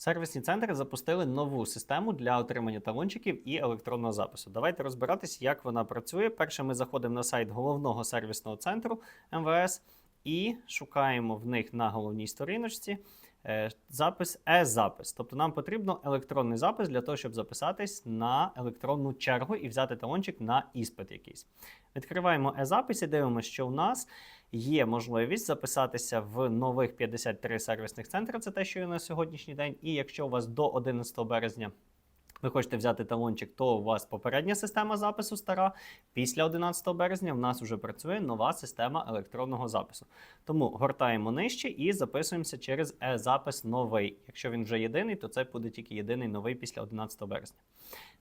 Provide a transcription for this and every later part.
Сервісні центри запустили нову систему для отримання талончиків і електронного запису. Давайте розбиратись, як вона працює. Перше, ми заходимо на сайт головного сервісного центру МВС і шукаємо в них на головній сторіночці запис е-запис. Тобто нам потрібно електронний запис для того, щоб записатись на електронну чергу і взяти талончик на іспит якийсь. Відкриваємо е-запис і дивимося, що у нас є можливість записатися в нових 53 сервісних центри. Це те, що є на сьогоднішній день. І якщо у вас до 11 березня ви хочете взяти талончик, то у вас попередня система запису стара. Після 11 березня в нас вже працює нова система електронного запису. Тому гортаємо нижче і записуємося через е-запис новий. Якщо він вже єдиний, то це буде тільки єдиний новий після 11 березня.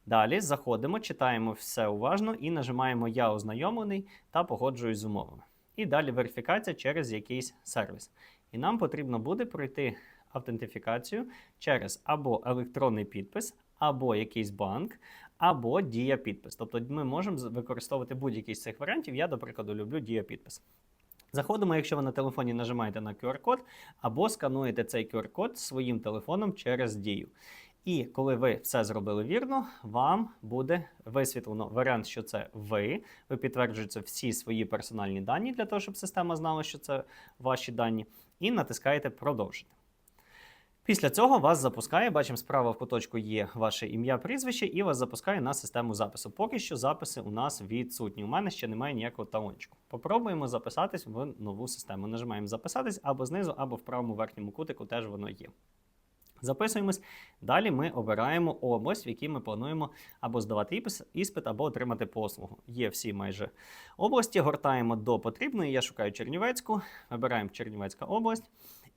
Далі заходимо, читаємо все уважно і нажимаємо Я ознайомлений та погоджуюсь з умовами. І далі верифікація через якийсь сервіс. І нам потрібно буде пройти автентифікацію через або електронний підпис, або якийсь банк, або дія підпис. Тобто ми можемо використовувати будь-який з цих варіантів. Я, до прикладу, люблю дія підпис. Заходимо, якщо ви на телефоні нажимаєте на QR-код, або скануєте цей QR-код своїм телефоном через дію. І коли ви все зробили вірно, вам буде висвітлено варіант, що це ви. Ви підтверджуєте всі свої персональні дані для того, щоб система знала, що це ваші дані, і натискаєте продовжити. Після цього вас запускає, бачимо, справа в куточку є ваше ім'я, прізвище, і вас запускає на систему запису. Поки що записи у нас відсутні. У мене ще немає ніякого талончику. Попробуємо записатись в нову систему. Нажимаємо записатись або знизу, або в правому верхньому кутику теж воно є. Записуємось. Далі ми обираємо область, в якій ми плануємо або здавати іспит, або отримати послугу. Є всі майже області. Гортаємо до потрібної. Я шукаю Чернівецьку, вибираємо Чернівецька область.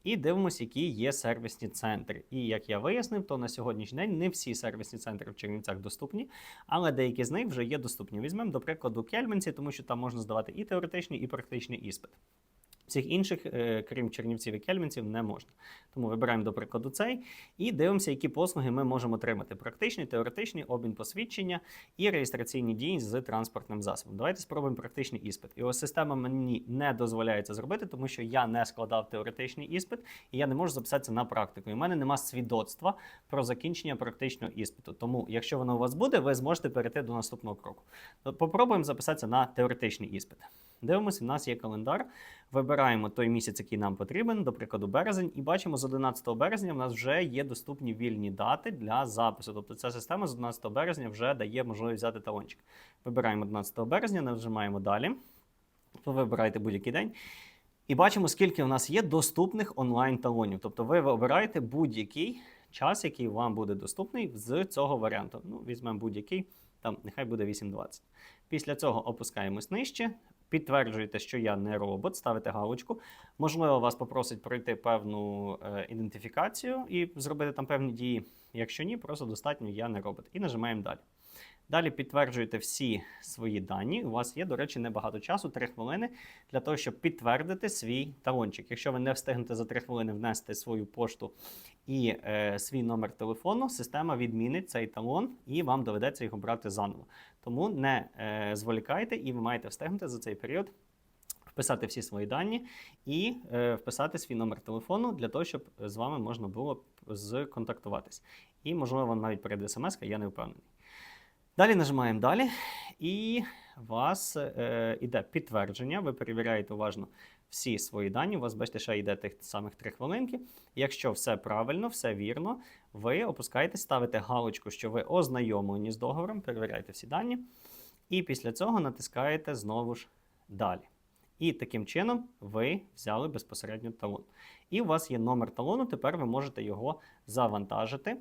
І дивимося, які є сервісні центри. І як я вияснив, то на сьогоднішній день не всі сервісні центри в Чернівцях доступні, але деякі з них вже є доступні. Візьмемо, до прикладу, Кельменці, тому що там можна здавати і теоретичний, і практичний іспит. Всіх інших, е, крім Чернівців і Кельменців, не можна. Тому вибираємо, до прикладу, цей і дивимося, які послуги ми можемо отримати: практичний, теоретичний, обмін посвідчення і реєстраційні дії з транспортним засобом. Давайте спробуємо практичний іспит. І ось система мені не дозволяє це зробити, тому що я не складав теоретичний іспит і я не можу записатися на практику. І в мене нема свідоцтва про закінчення практичного іспиту. Тому, якщо воно у вас буде, ви зможете перейти до наступного кроку. Попробуємо записатися на теоретичний іспит. Дивимося, у нас є календар. Вибираємо той місяць, який нам потрібен, до прикладу, березень, і бачимо, з 11 березня в нас вже є доступні вільні дати для запису. Тобто ця система з 11 березня вже дає можливість взяти талончик. Вибираємо 11 березня, нажимаємо далі. Ви вибираєте будь-який день. І бачимо, скільки у нас є доступних онлайн-талонів. Тобто ви обираєте будь-який час, який вам буде доступний з цього варіанту. Ну, візьмемо будь-який, там нехай буде 8.20. Після цього опускаємось нижче, підтверджуєте, що я не робот, ставите галочку. Можливо, вас попросить пройти певну е, ідентифікацію і зробити там певні дії. Якщо ні, просто достатньо я не робот. І нажимаємо далі. Далі підтверджуєте всі свої дані. У вас є, до речі, небагато часу, 3 хвилини, для того, щоб підтвердити свій талончик. Якщо ви не встигнете за 3 хвилини внести свою пошту і е, свій номер телефону, система відмінить цей талон і вам доведеться його брати заново. Тому не е, зволікайте, і ви маєте встигнути за цей період вписати всі свої дані і е, вписати свій номер телефону для того, щоб з вами можна було сконтактуватись. І, можливо, навіть прийде смс, я не впевнений. Далі нажимаємо далі, і у вас е, іде підтвердження. Ви перевіряєте уважно всі свої дані. У вас, бачите, ще йде тих самих 3 хвилинки. Якщо все правильно, все вірно, ви опускаєтесь, ставите галочку, що ви ознайомлені з договором, перевіряєте всі дані. І після цього натискаєте знову ж далі. І таким чином ви взяли безпосередньо талон. І у вас є номер талону, тепер ви можете його завантажити.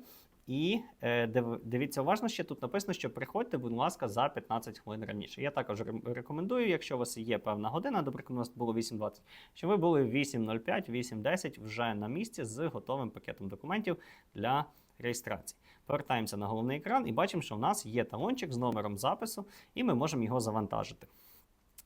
І е, дивіться уважно, ще тут написано, що приходьте, будь ласка, за 15 хвилин раніше. Я також рекомендую, якщо у вас є певна година, наприклад, у нас було 8.20, що ви були 8.05, 8.10 вже на місці з готовим пакетом документів для реєстрації. Повертаємося на головний екран і бачимо, що в нас є талончик з номером запису, і ми можемо його завантажити.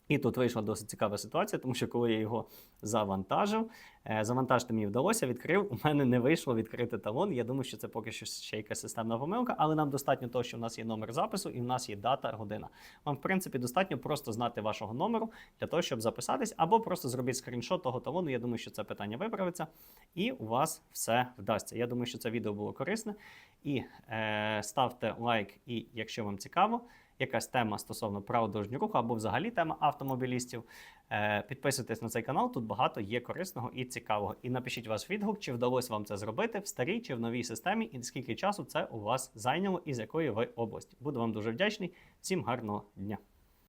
І тут вийшла досить цікава ситуація, тому що коли я його завантажив, е, завантажити мені вдалося, відкрив. У мене не вийшло відкрити талон. Я думаю, що це поки що ще якась системна помилка, але нам достатньо того, що в нас є номер запису і в нас є дата, година. Вам, в принципі, достатньо просто знати вашого номеру для того, щоб записатись, або просто зробіть скріншот того талону. Я думаю, що це питання виправиться, і у вас все вдасться. Я думаю, що це відео було корисне. І е, ставте лайк, і якщо вам цікаво якась тема стосовно правил дорожнього руху або взагалі тема автомобілістів. Е, Підписуйтесь на цей канал, тут багато є корисного і цікавого. І напишіть ваш відгук, чи вдалося вам це зробити в старій чи в новій системі, і скільки часу це у вас зайняло і з якої ви області. Буду вам дуже вдячний. Всім гарного дня!